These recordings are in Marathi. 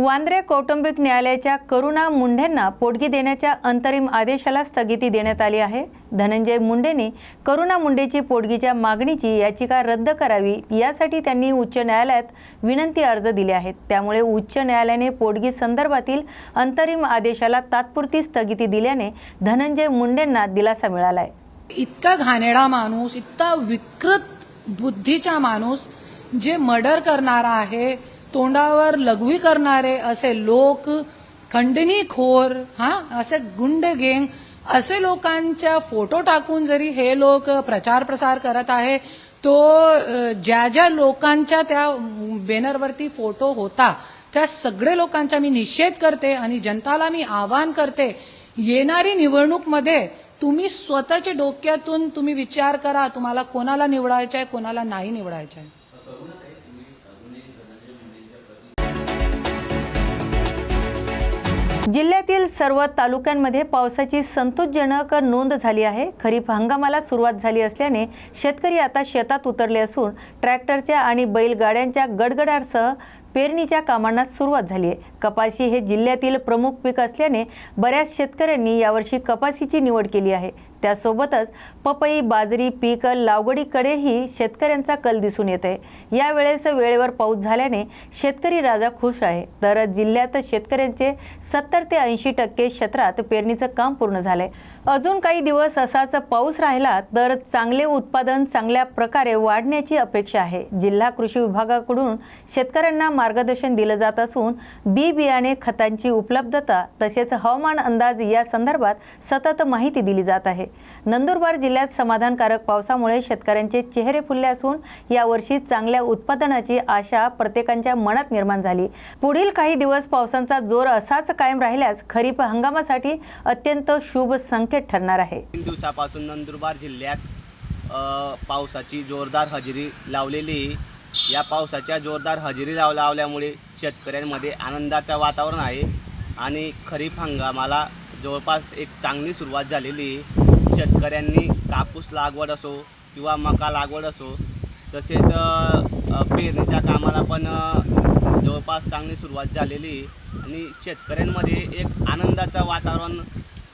वांद्रे कौटुंबिक न्यायालयाच्या करुणा मुंढेंना पोटगी देण्याच्या अंतरिम आदेशाला स्थगिती देण्यात आली आहे. धनंजय मुंडेंनी करुणा मुंडेची पोटगीच्या मागणीची याचिका रद्द करावी यासाठी त्यांनी उच्च न्यायालयात विनंती अर्ज दिले आहेत. त्यामुळे उच्च न्यायालयाने पोटगी संदर्भातील अंतरिम आदेशाला तात्पुरती स्थगिती दिल्याने धनंजय मुंडेंना दिलासा मिळाला आहे इतका घाणेरडा माणूस इतका विकृत बुद्धीचा माणूस जे मर्डर करणारा आहे तोंडावर लघवी करणारे असे लोक खंडणीखोर हा असे गुंड गेंग असे लोकांच्या फोटो टाकून जरी हे लोक प्रचार प्रसार करत आहे तो ज्या ज्या लोकांच्या त्या बॅनरवरती फोटो होता त्या सगळे लोकांचा मी निषेध करते आणि जनताला मी आवाहन करते येणारी निवडणूकमध्ये तुम्ही स्वतःच्या डोक्यातून तुम्ही विचार करा तुम्हाला कोणाला निवडायचं आहे कोणाला नाही निवडायचं आहे जिल्ह्यातील सर्व तालुक्यांमध्ये पावसाची संतोषजनक नोंद झाली आहे. खरीप हंगामाला सुरुवात झाली असल्याने शेतकरी आता शेतात उतरले असून ट्रॅक्टरच्या आणि बैलगाड्यांच्या गडगडासह पेरणीच्या कामांना सुरुवात झाली आहे. कपाशी हे जिल्ह्यातील प्रमुख पीक असल्याने बऱ्याच शेतकऱ्यांनी यावर्षी कपाशीची निवड केली आहे. त्यासोबतच पपई बाजरी पीक लागवडीकडेही शेतकऱ्यांचा कल दिसून येत आहे यावेळेस वेळेवर पाऊस झाल्याने शेतकरी राजा खुश आहे. तर जिल्ह्यात शेतकऱ्यांचे सत्तर ते ऐंशी टक्के क्षेत्रात पेरणीचं काम पूर्ण झालंय. अजून काही दिवस असाच पाऊस राहिला तर चांगले उत्पादन चांगल्या प्रकारे वाढण्याची अपेक्षा आहे. जिल्हा कृषी विभागाकडून शेतकऱ्यांना मार्गदर्शन दिलं जात असून बी बियाणे खतांची उपलब्धता तसेच हवामान अंदाज या संदर्भात सतत माहिती दिली जात आहे. नंदुरबार जिल्ह्यात समाधानकारक पावसामुळे शेतकऱ्यांचे चेहरे फुलले असून यावर्षी चांगल्या उत्पादनाची आशा प्रत्येकांच्या मनात निर्माण झाली. पुढील काही दिवस पावसांचा जोर असाच कायम राहिल्यास खरीप हंगामासाठी अत्यंत शुभ संकेत ठरणार आहे. तीन दिवसापासून नंदुरबार जिल्ह्यात पावसाची जोरदार हजेरी लावलेली या पावसाच्या जोरदार हजेरी लाव लावल्यामुळे शेतकऱ्यांमध्ये आनंदाचं वातावरण आहे आणि खरीप हंगामाला जवळपास एक चांगली सुरुवात झालेली शेतकऱ्यांनी कापूस लागवड असो किंवा मका लागवड असो तसेच पेरणीच्या कामाला पण जवळपास चांगली सुरुवात झालेली आणि शेतकऱ्यांमध्ये एक आनंदाचं वातावरण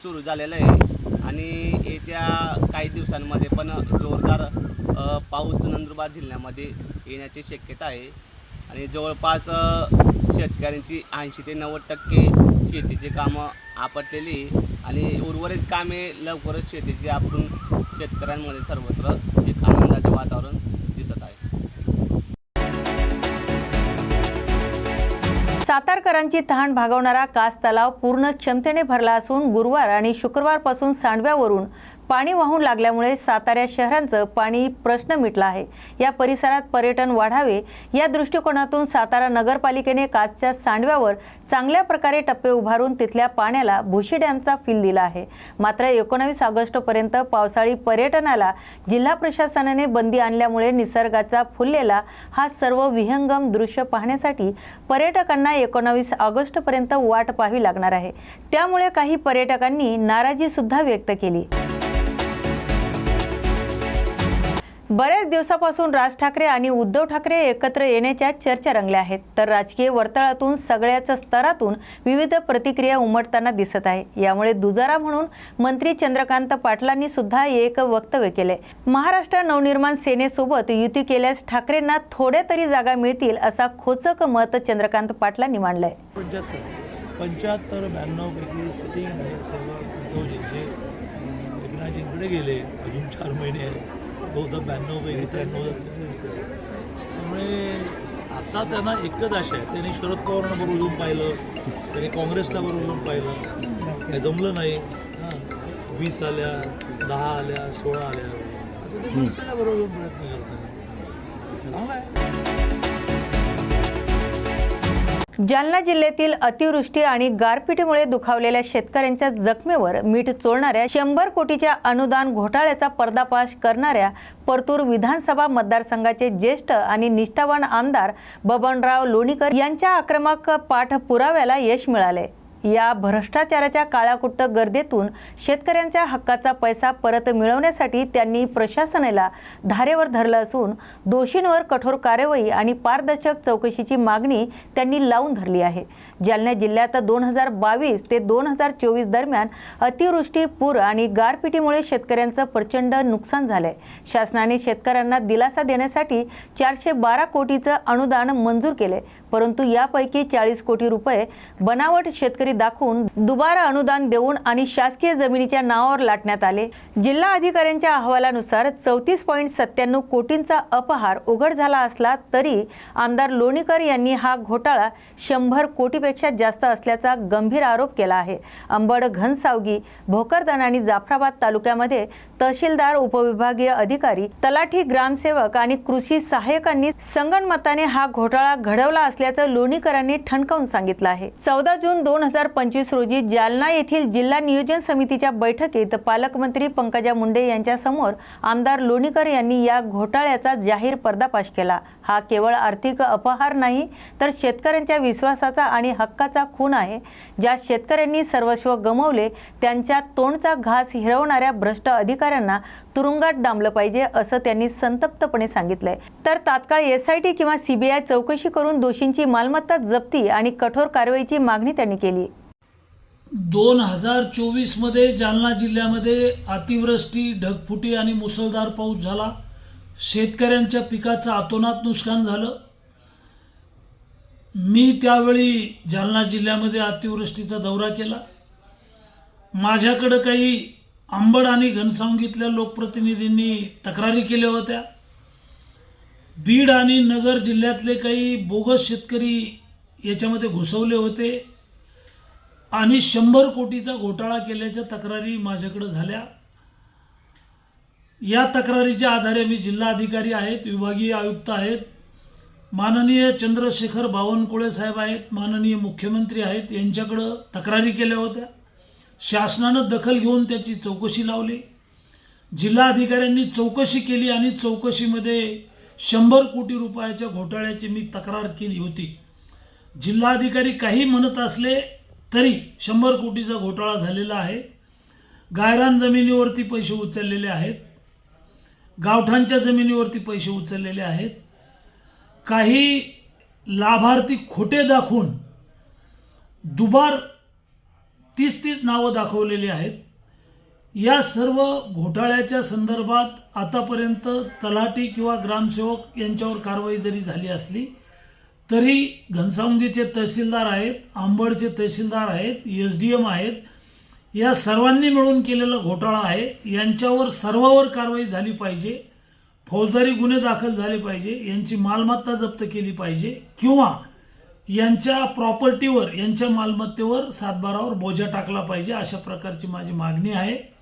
सुरू झालेलं आहे. आणि येत्या काही दिवसांमध्ये पण जोरदार पाऊस नंदुरबार जिल्ह्यामध्ये येण्याची शक्यता आहे. आणि जवळपास शेतकऱ्यांची ऐंशी ते नव्वद टक्के शेतीची कामं आपटलेली आणि उर्वरित कामे लवकरच शेतीची आपण शेतकऱ्यांमध्ये सर्वत्र एक आनंदाचे वातावरण सातारकरांची तहान भागवणारा कास तलाव पूर्ण क्षमतेने भरला असून गुरुवार आणि शुक्रवारपासून सांडव्यावरून पाणी वाहून लागल्यामुळे सातारा शहरांचं पाणी प्रश्न मिटला आहे. या परिसरात पर्यटन वाढावे या दृष्टिकोनातून सातारा नगरपालिकेने काचच्या सांडव्यावर चांगल्या प्रकारे टप्पे उभारून तिथल्या पाण्याला भुशी डॅमचा फील दिला आहे. मात्र एकोणावीस ऑगस्टपर्यंत पावसाळी पर्यटनाला जिल्हा प्रशासनाने बंदी आणल्यामुळे निसर्गाचा फुललेला हा सर्व विहंगम दृश्य पाहण्यासाठी पर्यटकांना एकोणावीस ऑगस्टपर्यंत वाट पाहावी लागणार आहे. त्यामुळे काही पर्यटकांनी नाराजीसुद्धा व्यक्त केली. बऱ्याच दिवसापासून राज ठाकरे आणि उद्धव ठाकरे एकत्र येण्याच्या चर्चा रंगल्या आहेत. तर राजकीय वर्तुळातून सगळ्याच स्तरातून विविध प्रतिक्रिया उमटताना दिसत आहे. यामुळे दुजारा म्हणून मंत्री चंद्रकांत पाटलांनी सुद्धा एक वक्तव्य केले. महाराष्ट्र नवनिर्माण सेनेसोबत युती केल्यास ठाकरेंना थोड्या तरी जागा मिळतील असा खोचक मत चंद्रकांत पाटलांनी मांडलंय. पंच्याहत्तर ब्याण्णवपैकी सिटिंग गेले. अजून चार महिने बहुधा ब्याण्णवपैकी त्र्याण्णव त्यामुळे आता त्यांना एकच आशा आहे. त्यांनी शरद पवारांना बरोबर येऊन पाहिलं त्यांनी काँग्रेसला बरोबर येऊन पाहिलं. काही जमलं नाही. हां. वीस आल्या दहा आल्या सोळा आल्या. आता ते मनसेला बरोबर येऊन प्रयत्न करतात चांगला आहे. जालना जिल्ह्यातील अतिवृष्टी आणि गारपिटीमुळे दुखावलेल्या शेतकऱ्यांच्या जखमेवर मीठ चोळणाऱ्या शंभर कोटीच्या अनुदान घोटाळ्याचा पर्दापाश करणाऱ्या परतूर विधानसभा मतदारसंघाचे ज्येष्ठ आणि निष्ठावान आमदार बबनराव लोणीकर यांच्या आक्रमक पाठपुराव्याला यश मिळाले. या भ्रष्टाचाराच्या काळाकुट्ट गर्दीतून शेतकऱ्यांच्या हक्काचा पैसा परत मिळवण्यासाठी त्यांनी प्रशासनाला धारेवर धरलं असून दोषींवर कठोर कारवाई आणि पारदर्शक चौकशीची मागणी त्यांनी लावून धरली आहे. जालना जिल्ह्यात दोन हजार बावीस ते दोन हजार चोवीस दरम्यान अतिवृष्टी पूर आणि गारपिटीमुळे शेतकऱ्यांचं प्रचंड नुकसान झालंय. शासनाने शेतकऱ्यांना दिलासा देण्यासाठी चारशे बारा कोटीचं अनुदान मंजूर केले परंतु यापैकी चाळीस कोटी रुपये बनावट शेतकरी दाखवून दुबारा अनुदान देऊन आणि शासकीय जमिनीच्या नावावर लाटण्यात आले. जिल्हा अधिकाऱ्यांच्या अहवालानुसार चौतीस पॉईंट सत्त्याण्णव कोटींचा अपहार उघड झाला असला तरी आमदार लोणीकर यांनी हा घोटाळा शंभर कोटीपेक्षा जास्त असल्याचा गंभीर आरोप केला आहे. अंबड घनसावगी भोकरदन आणि जाफराबाद तालुक्यामध्ये तहसीलदार उपविभागीय अधिकारी तलाठी ग्रामसेवक आणि कृषी सहाय्यकांनी संगणमताने हा घोटाळा घडवला असल्याचं लोणीकरांनी ठणकावून सांगितलं आहे. चौदा जून दोन हजार पंचवीस रोजी जालना येथील जिल्हा नियोजन समितीच्या बैठकीत पालकमंत्री पंकजा मुंडे यांच्या समोर आमदार लोणीकर यांनी या घोटाळ्याचा जाहीर पर्दापाश केला. हा केवळ आर्थिक अपहार नाही तर शेतकऱ्यांच्या विश्वासाचा आणि हक्काचा खून आहे. ज्या शेतकऱ्यांनी सर्वस्व गमवले त्यांच्या तोंडचा घास हिरवणाऱ्या भ्रष्ट अधिकाऱ्यांना तुरुंगात डांबलं पाहिजे असं त्यांनी संतप्तपणे सांगितलंय. तर तात्काळ एसआयटी किंवा सीबीआय चौकशी करून दोषी दोषींची मालमत्ता जप्ती आणि कठोर कारवाईची मागणी त्यांनी केली. दोन हजार चोवीसमध्ये जालना जिल्ह्यामध्ये अतिवृष्टी ढगफुटी आणि मुसळधार पाऊस झाला. शेतकऱ्यांच्या पिकाचं अतोनात नुकसान झालं. मी त्यावेळी जालना जिल्ह्यामध्ये अतिवृष्टीचा दौरा केला. माझ्याकडं काही आंबड आणि घनसावंगीतल्या लोकप्रतिनिधींनी तक्रारी केल्या होत्या. बीड आणि नगर जिल्ह्यातले काही बोगस शेतकरी याच्यामध्ये घुसवले होते आणि शंभर कोटीचा घोटाळा केल्याच्या तक्रारी माझ्याकडं झाल्या. या तक्रारीच्या आधारे मी जिल्हा अधिकारी आहेत विभागीय आयुक्त आहेत माननीय चंद्रशेखर बावनकुळे साहेब आहेत माननीय मुख्यमंत्री आहेत यांच्याकडं तक्रारी केल्या होत्या. शासनानं दखल घेऊन त्याची चौकशी लावली. जिल्हाधिकाऱ्यांनी चौकशी केली आणि चौकशीमध्ये शंभर कोटी रुपयाच्या घोटाळ्याची मी तक्रार केली होती. जिल्हाधिकारी काही म्हणत असले तरी शंभर कोटीचा घोटाळा झालेला आहे. गायरान जमिनीवरती पैसे उचललेले आहेत. गावठांच्या जमिनीवरती पैसे उचललेले आहेत. काही लाभार्थी खोटे दाखवून दुबार तीस तीस नावं दाखवलेली आहेत. या सर्व घोटाळ्याच्या संदर्भात आतापर्यंत तलाठी किंवा ग्रामसेवक यांच्यावर कारवाई जरी झाली असली तरी घनसावंगीचे तहसीलदार आहेत आंबडचे तहसीलदार आहेत एस डी एम आहेत या सर्वांनी मिळून केलेला घोटाळा आहे. यांच्यावर सर्वावर कारवाई झाली पाहिजे फौजदारी गुन्हे दाखल झाले पाहिजे यांची मालमत्ता जप्त केली पाहिजे किंवा यांच्या प्रॉपर्टीवर यांच्या मालमत्तेवर सातबारावर बोजा टाकला पाहिजे अशा प्रकारची माझी मागणी आहे.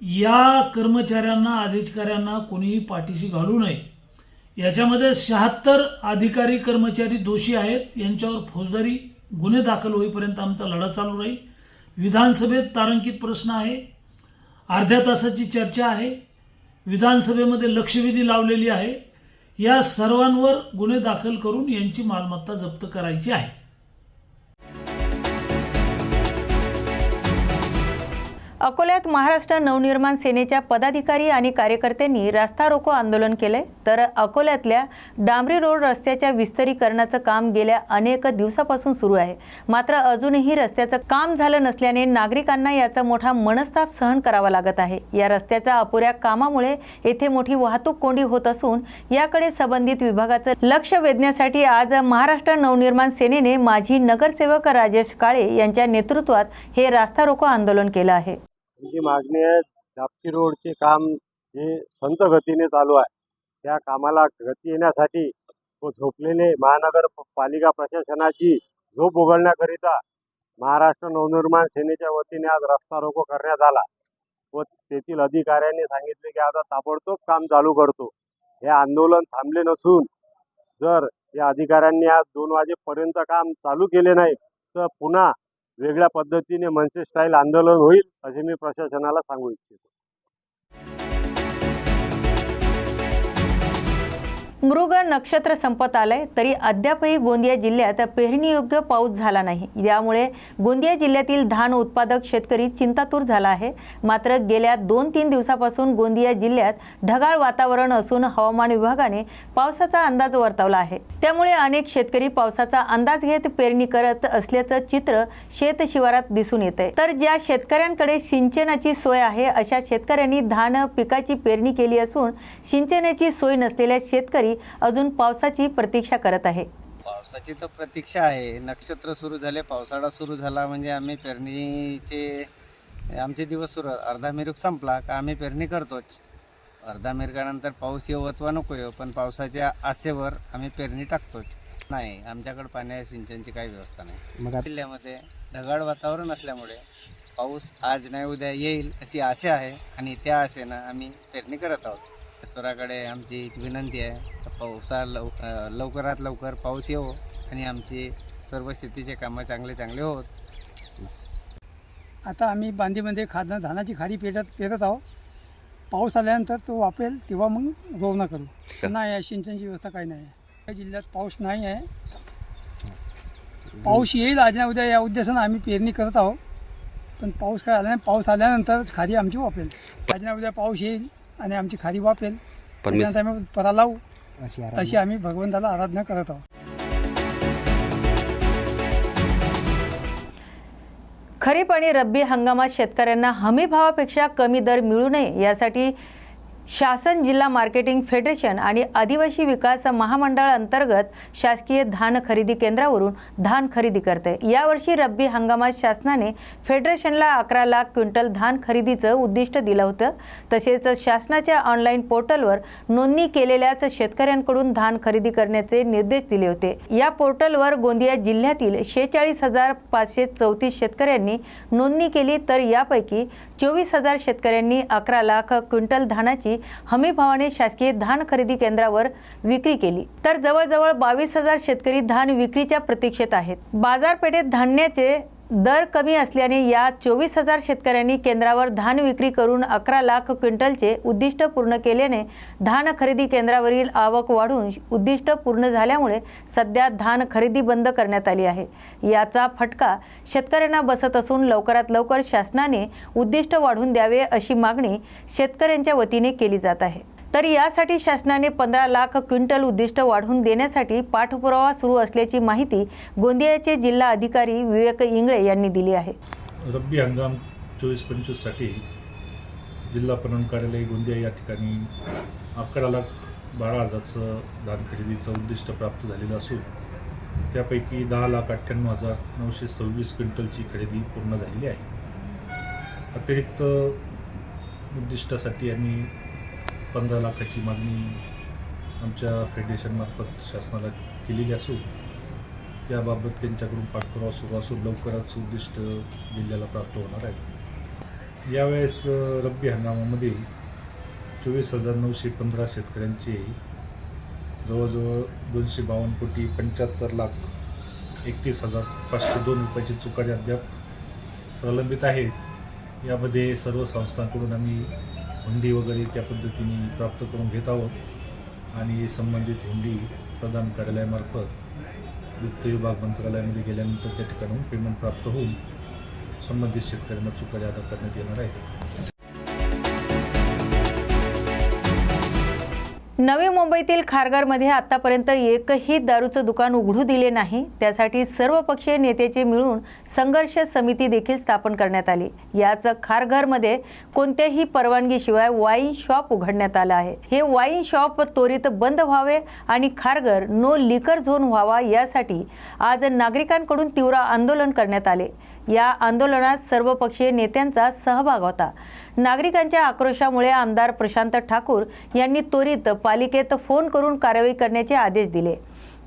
या कर्मचाऱ्यांना अधिकाऱ्यांना कोणीही पाठीशी घालू नये. याच्यामध्ये शहात्तर अधिकारी कर्मचारी दोषी आहेत. यांच्यावर फौजदारी गुन्हे दाखल होईपर्यंत आमचा लढा चालू राहील. विधानसभेत तारांकित प्रश्न आहे. अर्ध्या तासाची चर्चा आहे. विधानसभेमध्ये लक्षवेधी लावलेली आहे. या सर्वांवर गुन्हे दाखल करून यांची मालमत्ता जप्त करायची आहे. अकोल्यात महाराष्ट्र नवनिर्माण सेनेच्या पदाधिकारी आणि कार्यकर्त्यांनी रास्ता रोको आंदोलन केलंय. तर अकोल्यातल्या डांबरी रोड रस्त्याच्या विस्तारीकरणाचं काम गेल्या अनेक दिवसापासून सुरू आहे. मात्र अजूनही रस्त्याचं काम झालं नसल्याने नागरिकांना याचा मोठा मनस्ताप सहन करावा लागत आहे. या रस्त्याच्या अपुऱ्या कामामुळे येथे मोठी वाहतूक कोंडी होत असून याकडे संबंधित विभागाचं लक्ष वेधण्यासाठी आज महाराष्ट्र नवनिर्माण सेनेने माजी नगरसेवक राजेश काळे यांच्या नेतृत्वात हे रास्ता रोको आंदोलन केलं आहे. आमची मागणी आहे झापशी रोडचे काम हे संत गतीने चालू आहे. त्या कामाला गती येण्यासाठी व झोपलेले महानगर पालिका प्रशासनाची झोप उघडण्याकरिता महाराष्ट्र नवनिर्माण सेनेच्या वतीने आज रस्ता रोको करण्यात आला. व तेथील अधिकाऱ्यांनी सांगितले की आता ताबडतोब काम चालू करतो. हे आंदोलन थांबले नसून जर या अधिकाऱ्यांनी आज दोन वाजेपर्यंत काम चालू केले नाही तर पुन्हा वेगळ्या पद्धतीने मनसे स्टाईल आंदोलन होईल असे मी प्रशासनाला सांगू इच्छितो. मृग नक्षत्र संपत आलंय तरी अद्यापही गोंदिया जिल्ह्यात पेरणीयोग्य पाऊस झाला नाही. यामुळे गोंदिया जिल्ह्यातील धान उत्पादक शेतकरी चिंतातूर झाला आहे. मात्र गेल्या दोन तीन दिवसापासून गोंदिया जिल्ह्यात ढगाळ वातावरण असून हवामान विभागाने पावसाचा अंदाज वर्तवला आहे. त्यामुळे अनेक शेतकरी पावसाचा अंदाज घेत पेरणी करत असल्याचं चित्र शेत शिवारात दिसून येते तर ज्या शेतकऱ्यांकडे सिंचनाची सोय आहे अशा शेतकऱ्यांनी धान पिकाची पेरणी केली असून सिंचनाची सोय नसलेल्या शेतकरी अजून पावसाची प्रतीक्षा करत आहे. पावसाची तर प्रतीक्षा आहे. नक्षत्र सुरू झाले पावसाळा सुरू झाला म्हणजे आम्ही पेरणीचे आमचे दिवस सुरू अर्धा मिरुक संपला का आम्ही पेरणी करतोच. अर्धा मिरकानंतर पाऊस येऊ अथवा नको येऊ पण पावसाच्या आसेवर आम्ही पेरणी टाकतोच. नाही आमच्याकडे पाण्या सिंचनची काही व्यवस्था नाही. मग जिल्ह्यामध्ये ढगाळ वातावरण असल्यामुळे पाऊस आज नाही उद्या येईल अशी आशा आहे आणि त्या आशेनं आम्ही पेरणी करत आहोत. ईश्वराकडे आमची विनंती आहे. पावसा लव लवकरात लवकर पाऊस येवो आणि आमची सर्व शेतीचे कामं चांगले चांगले होत. आता आम्ही बांधीमध्ये खाद धानाची खारी पेरत पेरत आहोत. पाऊस आल्यानंतर तो वापेल तेव्हा मग रोवणा करू. नाही आहे सिंचनची व्यवस्था काही नाही आहे. या जिल्ह्यात पाऊस नाही आहे. पाऊस येईल आज ना उद्या या उद्देशानं आम्ही पेरणी करत आहोत. पण पाऊस काय आला नाही पाऊस आल्यानंतर खारी आमची वापेल. आज ना उद्या पाऊस येईल आणि आमची खारी वापेल. त्याच्यानंतर आम्ही परा लावू. अशी आम्ही भगवंताला आराधना करत आहोत. खरीप आणि रब्बी हंगामात शेतकऱ्यांना हमी भावापेक्षा कमी दर मिळू नये यासाठी शासन जिल्हा मार्केटिंग फेडरेशन आणि आदिवासी विकास महामंडळ अंतर्गत शासकीय धान खरेदी केंद्रावरून धान खरेदी करते. यावर्षी रब्बी हंगामात शासनाने फेडरेशनला अकरा लाख क्विंटल धान खरेदीचं उद्दिष्ट दिलं होतं. तसेच शासनाच्या ऑनलाईन पोर्टलवर नोंदणी केलेल्याच शेतकऱ्यांकडून धान खरेदी करण्याचे निर्देश दिले होते. या पोर्टलवर गोंदिया जिल्ह्यातील शेहेचाळीस हजार पाचशे चौतीस शेतकऱ्यांनी नोंदणी केली तर यापैकी चोवीस हजार शेतकऱ्यांनी अकरा लाख क्विंटल धानाची हमी भावाने शासकीय धान खरेदी केंद्रावर विक्री केली. तर जवळजवळ बावीस हजार शेतकरी धान विक्रीच्या प्रतीक्षेत आहेत. बाजारपेठेत धान्याचे दर कमी असल्याने या चोवीस हजार शेतकऱ्यांनी केंद्रावर धान विक्री करून अकरा लाख क्विंटलचे उद्दिष्ट पूर्ण केल्याने धान खरेदी केंद्रावरील आवक वाढून उद्दिष्ट पूर्ण झाल्यामुळे सध्या धान खरेदी बंद करण्यात आली आहे. याचा फटका शेतकऱ्यांना बसत असून लवकरात लवकर शासनाने उद्दिष्ट वाढवून द्यावे अशी मागणी शेतकऱ्यांच्या वतीने केली जात आहे. तर यासाठी शासनाने पंधरा लाख क्विंटल उद्दिष्ट वाढवून देण्यासाठी पाठपुरावा सुरू असल्याची माहिती गोंदियाचे जिल्हा अधिकारी विवेक इंगळे यांनी दिली आहे. रब्बी हंगाम चोवीस पंचवीससाठी जिल्हा पणन कार्यालय गोंदिया या ठिकाणी अकरा लाख बारा हजारचं धान खरेदीचं उद्दिष्ट प्राप्त झालेलं असून त्यापैकी दहा लाख अठ्ठ्याण्णव हजार नऊशे सव्वीस क्विंटलची खरेदी पूर्ण झालेली आहे. अतिरिक्त उद्दिष्टासाठी आम्ही पंधरा लाखाची मागणी आमच्या फेडरेशनमार्फत शासनाला केलेली असून त्याबाबत त्यांच्याकडून पाठपुरावा सुरू असून लवकरच उद्दिष्ट जिल्ह्याला प्राप्त होणार आहे यावेळेस रब्बी हंगामामध्ये चोवीस हजार नऊशे पंधरा शेतकऱ्यांचे जवळजवळ दोनशे बावन्न कोटी पंच्याहत्तर लाख एकतीस हजार पाचशे दोन रुपयाची चुकाडे अद्याप प्रलंबित आहेत. यामध्ये सर्व संस्थांकडून आम्ही हुंडी वगैरे त्या पद्धतीने प्राप्त करून घेत आहोत. आणि संबंधित हुंडी प्रदान कार्यालयामार्फत वित्त विभाग मंत्रालयामध्ये गेल्यानंतर त्या ठिकाणाहून पेमेंट प्राप्त होऊन संबंधित शेतकऱ्यांना चुकाडे अदा करण्यात येणार आहे नवी मुंबईतील खारघरमध्ये आतापर्यंत एकही दारूचं दुकान उघडू दिले नाही. त्यासाठी सर्वपक्षीय नेत्याचे मिळून संघर्ष समिती देखील स्थापन करण्यात आली. याच खारघरमध्ये कोणत्याही परवानगीशिवाय वाईन शॉप उघडण्यात आलं आहे. हे वाईन शॉप त्वरित बंद व्हावे आणि खारघर नो लिकर झोन व्हावा यासाठी आज नागरिकांकडून तीव्र आंदोलन करण्यात आले. या आंदोलनात सर्वपक्षीय नेत्यांचा सहभाग होता. नागरिकांच्या आक्रोशामुळे आमदार प्रशांत ठाकूर यांनी त्वरित पालिकेत फोन करून कारवाई करण्याचे आदेश दिले.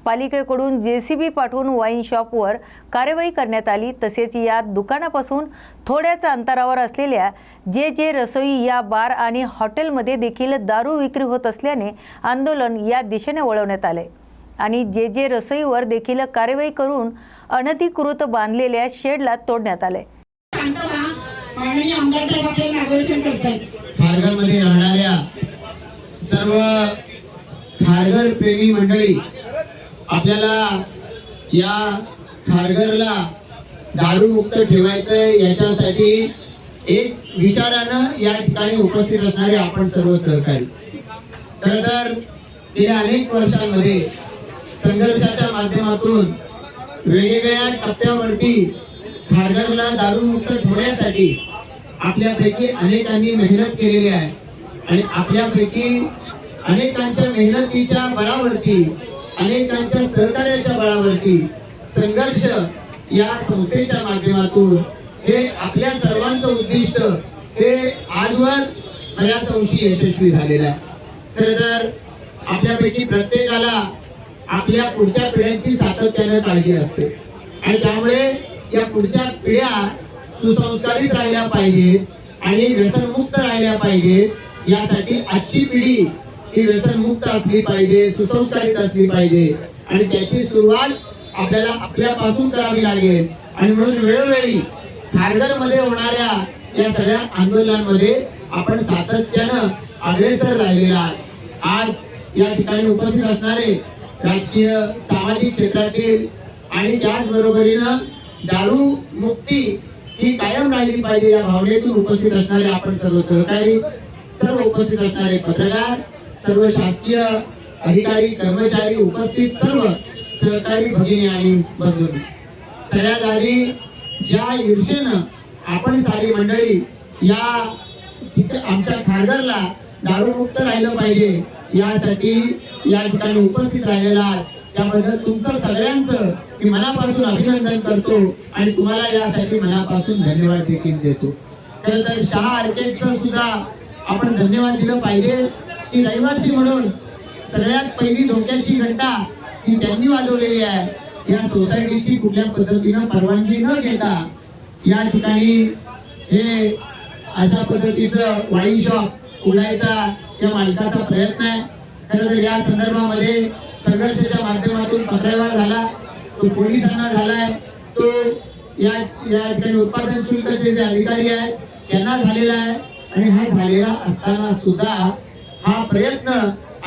पालिकेकडून जे सी बी पाठवून वाईन शॉपवर कार्यवाही करण्यात आली. तसेच या दुकानापासून थोड्याच अंतरावर असलेल्या जे जे रसोई या बार आणि हॉटेलमध्ये देखील दारू विक्री होत असल्याने आंदोलन या दिशेने वळवण्यात आले. आणि जे जे रसोईवर देखील कार्यवाही करून अनधिकृत बांधलेल्या शेडला तोडण्यात आले. खारघरमध्ये राहणाऱ्या सर्व खारघर प्रेमी मंडळी आपल्याला या खारघरला दारूमुक्त ठेवायचं याच्यासाठी एक विचारानं या ठिकाणी उपस्थित असणारे आपण सर्व सहकारी. खर तर गेल्या अनेक वर्षांमध्ये संघर्षाच्या माध्यमातून वेगवेगळ्या टप्प्यावरती खारघरला दारूमुक्त ठेवण्यासाठी आपल्यापैकी अनेकांनी मेहनत केलेली आहे. आणि आपल्यापैकी अनेकांच्या मेहनतीच्या बळावरती अनेकांच्या सहकार्याच्या बळावरती संघर्ष या संस्थेच्या माध्यमातून हे आपल्या सर्वांचं उद्दिष्ट हे आजवर बऱ्याच अंशी यशस्वी झालेलं आहे. खरं तर आपल्यापैकी प्रत्येकाला आपल्या पुढच्या पिढ्यांची सातत्याने काळजी असते. आणि त्यामुळे या पुढच्या पिढ्या सुसंस्कारित राहिल्या पाहिजेत आणि व्यसनमुक्त राहिल्या पाहिजेत. यासाठी आजची पिढी ही व्यसनमुक्त असली पाहिजे सुसंस्कारित असली पाहिजे. आणि त्याची सुरुवात आपल्याला आपल्यापासून करावी लागेल. आणि म्हणून वेळोवेळी खारघरमध्ये होणाऱ्या या सगळ्या आंदोलनांमध्ये आपण सातत्यानं अग्रेसर राहिलेला आज या ठिकाणी उपस्थित असणारे राजकीय सामाजिक क्षेत्रातील आणि त्याचबरोबरीनं दारू मुक्ती ही कायम राहिली पाहिजे या भावनेतून उपस्थित असणारे आपण सर्व सहकारी सर्व उपस्थित असणारे पत्रकार सर्व शासकीय अधिकारी कर्मचारी उपस्थित सर्व सहकारी भगिनी आणि बंधू. सगळ्यात आधी ज्या ईर्षेनं आपण सारी मंडळी या आमच्या खारघरला दारूमुक्त राहिलं पाहिजे यासाठी या ठिकाणी उपस्थित राहिलेला आहात. त्याबद्दल तुमचं सगळ्यांचं मी मनापासून अभिनंदन करतो आणि तुम्हाला यासाठी मनापासून धन्यवाद देखील देतो. खरं तर शहा आर्केटचं सुद्धा आपण धन्यवाद दिलं पाहिजे. की रहिवासी म्हणून सगळ्यात पहिली धोक्याची घंटा ही त्यांनी वाजवलेली आहे. या सोसायटीची कुठल्या पद्धतीनं परवानगी न घेता या ठिकाणी हे अशा पद्धतीचं वाईन शॉप उडायचा या मालकाचा प्रयत्न आहे. खरं तर या संदर्भामध्ये संघर्षाच्या माध्यमातून पत्रव्यवहार झाला तो पोलिसांना झालाय तो या या ठिकाणी उत्पादन शुल्काचे जे अधिकारी आहेत त्यांना झालेला आहे आणि हा झालेला असताना सुद्धा हा प्रयत्न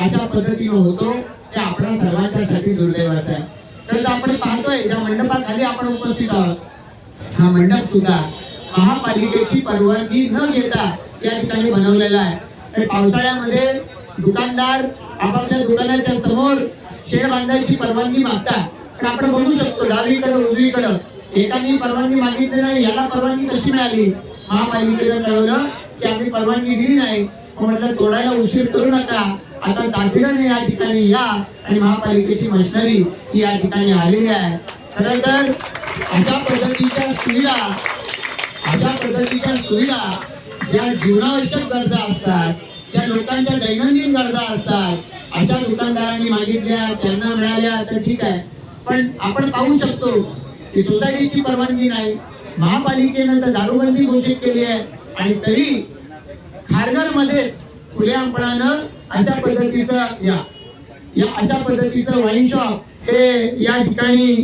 अशा पद्धतीनं होतो ते आपल्या सर्वांच्यासाठी दुर्दैवाचा आहे. तर आपण पाहतोय ज्या मंडपाखाली आपण उपस्थित आहोत हा मंडप सुद्धा महापालिकेची परवानगी न घेता या ठिकाणी बनवलेला आहे. आणि पावसाळ्यामध्ये दुकानदार आपापल्या दुकानाच्या समोर शेड बांधायची परवानगी मागतात पण आपण बघू शकतो डावीकडं उजवीकडं. एकाने परवानगी मागितली नाही याला परवानगी कशी मिळाली? महापालिकेनं कळवलं की आम्ही परवानगी दिली नाही. म्हटलं तोडायला उशीर करू नका. आता तातडीने या ठिकाणी या. आणि महापालिकेची मशिनरी ही या ठिकाणी आलेली आहे. खरं तर अशा पद्धतीच्या सुविधा अशा पद्धतीच्या सुविधा ज्या जीवनावश्यक गरजा असतात त्या लोकांच्या दैनंदिन गरजा असतात अशा दुकानदारांनी मागितल्या त्यांना मिळाल्या तर ठीक आहे. पण आपण पाहू शकतो की सोसायटीची परवानगी नाही. महापालिकेनं तर दारूबंदी घोषित केली आहे. आणि तरी खारघर मध्येच खुलेआमपणानं अशा पद्धतीचं या या अशा पद्धतीचं वाईन शॉप हे या ठिकाणी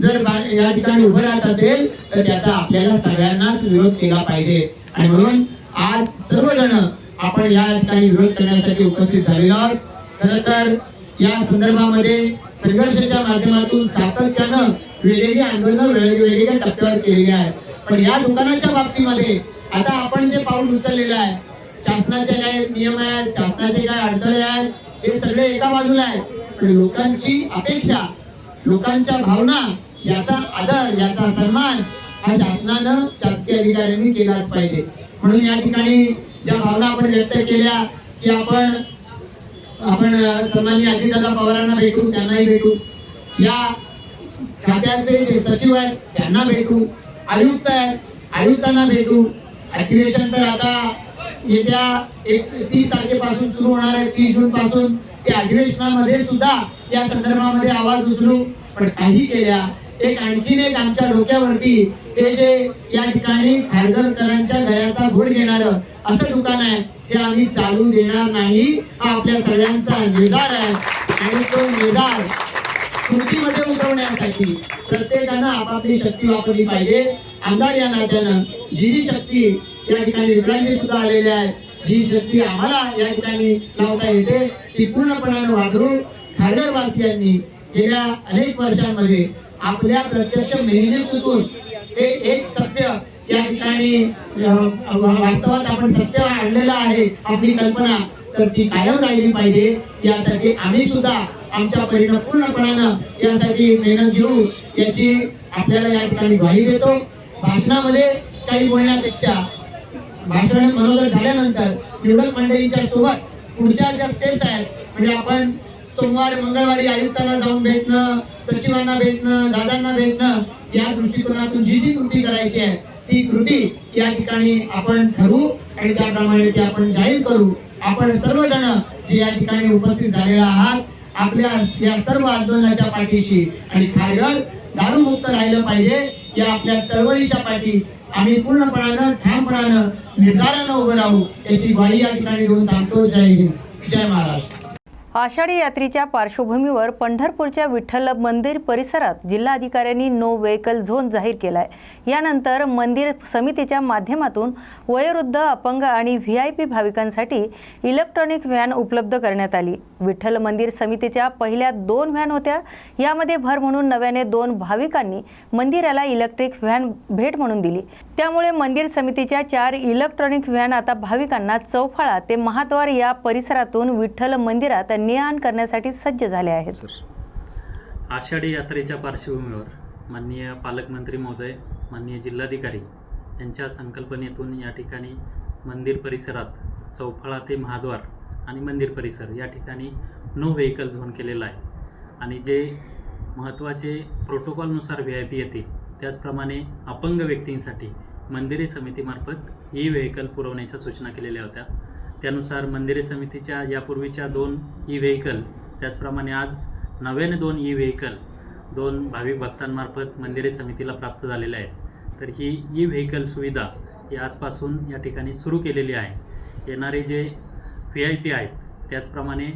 जर या ठिकाणी उभं राहत असेल तर त्याचा आपल्याला सगळ्यांनाच विरोध केला पाहिजे. आणि म्हणून आज सर्वजण आपण या ठिकाणी विरोध करण्यासाठी उपस्थित झालेलो आहोत. खरं तर या संदर्भामध्ये संघर्षाच्या माध्यमातून सातत्यानं वेगवेगळी आंदोलनं वेगवेगळ्या टप्प्यावर केलेली आहेत. पण या दुकानाच्या बाबतीमध्ये आता आपण जे पाऊल उचललेलं आहे शासनाचे काय नियम आहेत शासनाचे काय अडथळे आहेत हे सगळे एका बाजूला आहेत. पण लोकांची अपेक्षा लोकांच्या भावना याचा आदर याचा सन्मान हा शासनानं शासकीय अधिकाऱ्यांनी केलाच पाहिजे. म्हणून या ठिकाणी ज्या भावना आपण व्यक्त केल्या की आपण आपण सन्मान्य सन्माननीय अजितदादा पवारांना भेटू त्यांनाही भेटू. या खात्याचे जे सचिव आहेत त्यांना भेटू. आयुक्त आहेत आयुक्तांना भेटू. ऍक्टिव्हेशन तर आता येत्या एक तीस तारखेपासून सुरू होणार आहे तीस जून पासून त्या अधिवेशनामध्ये सुद्धा या संदर्भामध्ये आवाज उचलू. पण काही केल्या एक आणखीन एक आमच्या डोक्यावरती ते जे या ठिकाणी खारघरकरांच्या गळ्याचा घोड घेणार असं दुकान आहे ते आम्ही चालू देणार नाही. हा आपल्या सगळ्यांचा निर्धार आहे. आणि तो निर्धार कृतीमध्ये उतरवण्यासाठी प्रत्येकानं आपापली शक्ती वापरली पाहिजे. आमदार या नात्यानं जी जी शक्ती या ठिकाणी विक्रांती सुद्धा आलेल्या आहेत. जी शक्ती आम्हाला या ठिकाणी लावता येते. ती पूर्णपणाने वापरून खारघरवासियांनी गेल्या अनेक वर्षांमध्ये आपल्या प्रत्यक्ष मेहनतीतून हे एक सत्य या ठिकाणी वास्तवात आपण सत्य आणलेलं आहे आपली कल्पना तर ती कायम राहिली पाहिजे. यासाठी आम्ही सुद्धा आमच्या परीनं पूर्णपणानं यासाठी मेहनत घेऊ याची आपल्याला या ठिकाणी ग्वाही देतो. भाषणामध्ये काही बोलण्यापेक्षा भाषण मनोरंजन झाल्यानंतर निवडक मंडळींच्या सोबत पुढच्या ज्या स्टेप्स आहेत म्हणजे आपण सोमवार मंगळवारी आयुक्तांना जाऊन भेटणं सचिवांना भेटणं दादांना भेटणं या दृष्टिकोनातून जी जी कृती करायची आहे ती कृती या ठिकाणी आपण ठरवू आणि त्याप्रमाणे ती आपण जाहीर करू. आपण सर्वजण जे या ठिकाणी उपस्थित झालेला आहात आपल्या या सर्व आंदोलनाच्या पाठीशी आणि खारघर दारूमुक्त राहिलं पाहिजे या आपल्या चळवळीच्या पाठी आम्ही पूर्णपणानं ठामपणानं निर्धारानं उभं राहू याची ग्वाही या ठिकाणी घेऊन थांबतो. जय हिंद. जय महाराष्ट्र. आषाढी यात्रेच्या पार्श्वभूमीवर पंढरपूरच्या विठ्ठल मंदिर परिसरात जिल्हाधिकाऱ्यांनी नो व्हेकल झोन जाहीर केलाय. यानंतर मंदिर समितीच्या माध्यमातून वयोवृद्ध अपंग आणि व्ही आय पी भाविकांसाठी इलेक्ट्रॉनिक व्हॅन उपलब्ध करण्यात आली. विठ्ठल मंदिर समितीच्या पहिल्या दोन व्हॅन होत्या. यामध्ये भर म्हणून नव्याने दोन भाविकांनी मंदिराला इलेक्ट्रिक व्हॅन भेट म्हणून दिली. त्यामुळे मंदिर समितीच्या चार इलेक्ट्रॉनिक व्हॅन आता भाविकांना चौफाळा ते महाद्वार या परिसरातून विठ्ठल मंदिरात ने आण करण्यासाठी सज्ज झाले आहेत. आषाढी यात्रेच्या पार्श्वभूमीवर माननीय पालकमंत्री महोदय माननीय जिल्हाधिकारी यांच्या संकल्पनेतून या ठिकाणी मंदिर परिसरात चौफळा ते महाद्वार आणि मंदिर परिसर या ठिकाणी नो व्हेकल झोन केलेला आहे. आणि जे महत्त्वाचे प्रोटोकॉलनुसार व्ही आय पी येतील त्याचप्रमाणे अपंग व्यक्तींसाठी मंदिरे समितीमार्फत ई व्हेकल पुरवण्याच्या सूचना केलेल्या होत्या. त्यानुसार मंदिरे समितीच्या यापूर्वीच्या दोन ई व्हेकल त्याचप्रमाणे आज नव्याने दोन ई व्हेकल दोन भाविक भक्तांमार्फत मंदिरे समितीला प्राप्त झालेल्या आहेत. तर ही ई व्हेकल सुविधा ही आजपासून या ठिकाणी सुरू केलेली आहे. येणारे जे व्ही आय पी आहेत त्याचप्रमाणे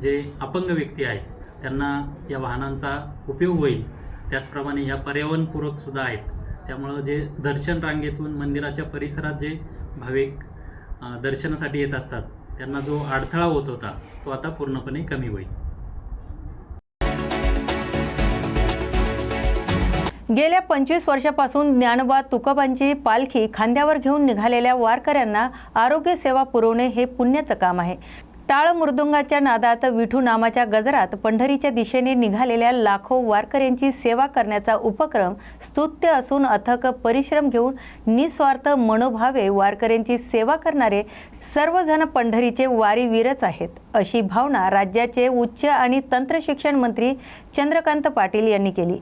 जे अपंग व्यक्ती आहेत त्यांना या वाहनांचा उपयोग होईल. त्याचप्रमाणे ह्या पर्यावरणपूरकसुद्धा आहेत. त्यामुळं जे दर्शन रांगेतून मंदिराच्या परिसरात जे भाविक दर्शनासाठी येत असतात. त्यांना जो अडथळा होत होता तो आता पूर्णपणे कमी होईल. गेल्या पंचवीस वर्षापासून ज्ञानोबा तुकोबांची पालखी खांद्यावर घेऊन निघालेल्या वारकऱ्यांना आरोग्य सेवा पुरवणे हे पुण्याचं काम आहे. टाळ मृदुंगाच्या नादात विठू नामाच्या गजरात पंढरीच्या दिशेने निघालेल्या लाखो वारकऱ्यांची सेवा करण्याचा उपक्रम स्तुत्य असून अथक परिश्रम घेऊन निस्वार्थ मनोभावे वारकऱ्यांची सेवा करणारे सर्वजण पंढरीचे वारीवीरच आहेत. अशी भावना राज्याचे उच्च आणि तंत्रशिक्षण मंत्री चंद्रकांत पाटील यांनी केली.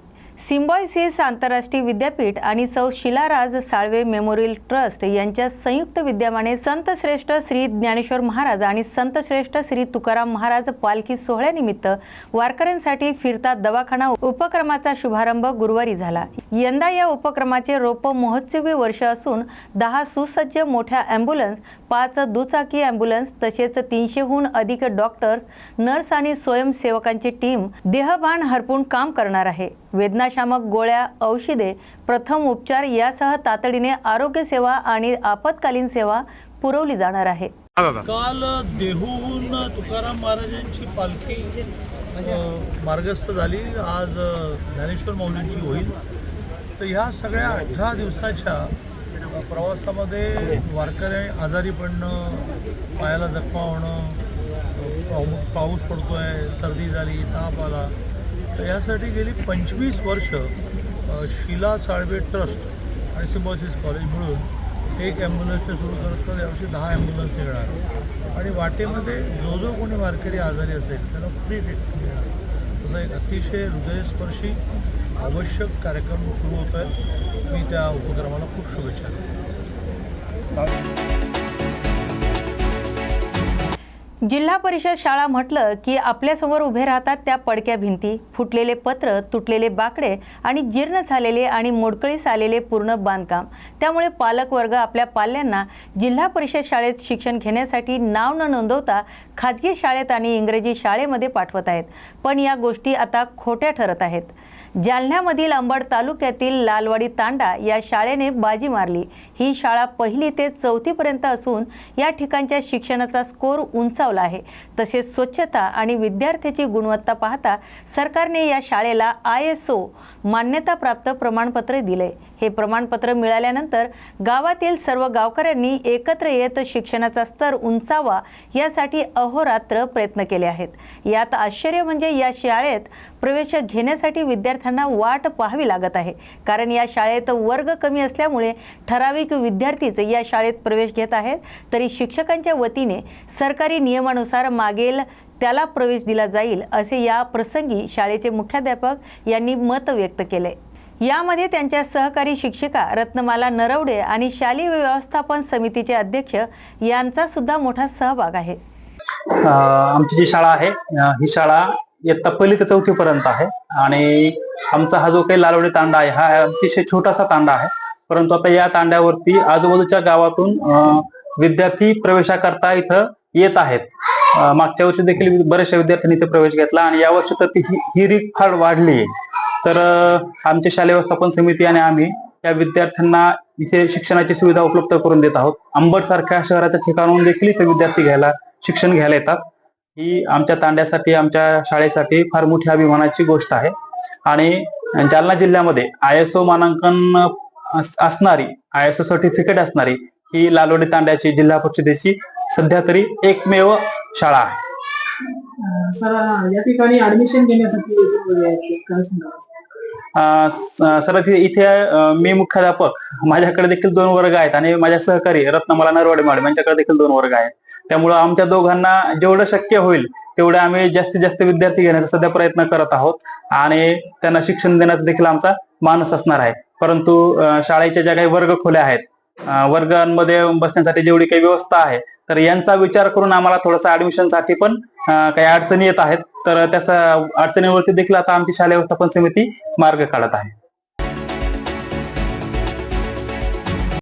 सिम्बॉयसिस आंतरराष्ट्रीय विद्यापीठ आणि सौ शिलाराज साळवे मेमोरियल ट्रस्ट यांच्या संयुक्त विद्यमाने संतश्रेष्ठ श्री ज्ञानेश्वर महाराज आणि संतश्रेष्ठ श्री तुकाराम महाराज पालखी सोहळ्यानिमित्त वारकऱ्यांसाठी फिरता दवाखाना उपक्रमाचा शुभारंभ गुरुवारी झाला. यंदा या उपक्रमाचे रोप महोत्सवी वर्ष असून दहा सुसज्ज मोठ्या ॲम्ब्युलन्स पाच दुचाकी ॲम्ब्युलन्स तसेच तीनशेहून अधिक डॉक्टर्स नर्स आणि स्वयंसेवकांची टीम देहभान हरपून काम करणार आहे. वेदनाशामक गोळ्या औषधे प्रथम उपचार यासह तातडीने आरोग्य सेवा आणि आपत्कालीन सेवा पुरवली जाणार आहे. काल देहूहून तुकाराम महाराजांची पालखी मार्गस्थ झाली. आज ज्ञानेश्वर माऊलींची होईल. तर ह्या सगळ्या अठरा दिवसाच्या प्रवासामध्ये वारकरी आजारी पडणं पायाला जखमा होणं पाऊस पडतोय सर्दी झाली ताप आला. तर यासाठी गेली पंचवीस वर्ष शिला साळवे ट्रस्ट आणि सिम्बॉसिस कॉलेज मिळून एक ॲम्ब्युलन्स ते सुरू करत तर यावर्षी दहा ॲम्ब्युलन्स निघणार. आणि वाटेमध्ये जो जो कोणी वारकरी आजारी असेल त्याला फ्री ट्रीटमेंट मिळणार. असं एक अतिशय हृदयस्पर्शी आवश्यक कार्यक्रम सुरू होत आहे मी त्या उपक्रमाला खूप शुभेच्छा देतो. जिल्हा परिषद शाळा म्हटलं की आपल्यासमोर उभे राहतात त्या पडक्या भिंती फुटलेले पत्र तुटलेले बाकडे आणि जीर्ण झालेले आणि मोडकळीस आलेले पूर्ण बांधकाम. त्यामुळे पालकवर्ग आपल्या पाल्यांना जिल्हा परिषद शाळेत शिक्षण घेण्यासाठी नाव न नोंदवता खाजगी शाळेत आणि इंग्रजी शाळेमध्ये पाठवत आहेत. पण या गोष्टी आता खोट्या ठरत आहेत. जालन्यामधील अंबड तालुक्यातील लालवाडी तांडा या शाळेने बाजी मारली. ही शाळा पहिली ते चौथीपर्यंत असून या ठिकाणच्या शिक्षणाचा स्कोर उंचावला आहे. तसेच स्वच्छता आणि विद्यार्थ्याची गुणवत्ता पाहता सरकारने या शाळेला आय एस ओ मान्यताप्राप्त प्रमाणपत्र दिले. हे प्रमाणपत्र मिळाल्यानंतर गावातील सर्व गावकऱ्यांनी एकत्र येत शिक्षणाचा स्तर उंचावा यासाठी अहोरात्र प्रयत्न केले आहेत. यात आश्चर्य म्हणजे या शाळेत प्रवेश घेण्यासाठी विद्यार्थ्यांना वाट पाहावी लागत आहे. कारण या शाळेत वर्ग कमी असल्यामुळे ठराविक विद्यार्थीच या शाळेत प्रवेश घेत आहेत. तरी शिक्षकांच्या वतीने सरकारी नियमानुसार मागेल त्याला प्रवेश दिला जाईल असे या प्रसंगी शाळेचे मुख्याध्यापक यांनी मत व्यक्त केले. यामध्ये त्यांच्या सहकारी शिक्षिका रत्नमाला नरवडे आणि शालेय व्यवस्थापन समितीचे अध्यक्ष यांचा सुद्धा मोठा सहभाग आहे. आमची जी शाळा आहे ही शाळा इयत्ता पहिली ते चौथी पर्यंत आहे आणि आमचा हा जो काही लालवडी तांडा आहे हा अतिशय छोटासा तांडा आहे. परंतु आता या तांड्यावरती आजूबाजूच्या गावातून विद्यार्थी प्रवेशाकरता इथं येत आहेत. मागच्या वर्षी देखील बऱ्याचशा विद्यार्थ्यांनी इथे प्रवेश घेतला आणि यावर्षी तर ती ही- ही रीत फार वाढली आहे. तर अ, आमची शालेय व्यवस्थापन समिती आणि आम्ही या विद्यार्थ्यांना इथे शिक्षणाची सुविधा उपलब्ध करून देत आहोत. अंबड सारख्या शहराच्या ठिकाणाहून देखील इथे विद्यार्थी घ्यायला शिक्षण घ्यायला येतात. ही आमच्या तांड्यासाठी आमच्या शाळेसाठी फार मोठी अभिमानाची गोष्ट आहे. आणि जालना जिल्ह्यामध्ये आय एस ओ मानांकन असणारी आय एस ओ सर्टिफिकेट असणारी ही लालवडी तांड्याची जिल्हा परिषदेची सध्या तरी एकमेव शाळा आहे. सर या ठिकाणी ऍडमिशन घेण्यासाठी काय सांगा सर इथे मी मुख्याध्यापक. माझ्याकडे देखील दोन वर्ग आहेत आणि माझ्या सहकारी रत्नमाला नरवाडे मॅडम यांच्याकडे देखील दोन वर्ग आहेत. त्यामुळं आमच्या दोघांना जेवढं शक्य होईल तेवढे आम्ही जास्तीत जास्त विद्यार्थी घेण्याचा सध्या प्रयत्न करत आहोत. आणि त्यांना शिक्षण देण्याचा देखील आमचा मानस असणार आहे. परंतु शाळेच्या ज्या काही वर्ग खोल्या आहेत वर्गांमध्ये बसण्यासाठी जेवढी काही व्यवस्था आहे तर यांचा विचार करून आम्हाला थोडंसं ऍडमिशनसाठी पण काही अडचणी येत आहेत. तर त्या अडचणीवरती देखील आता आमची शालेय व्यवस्थापन समिती मार्ग काढत आहे.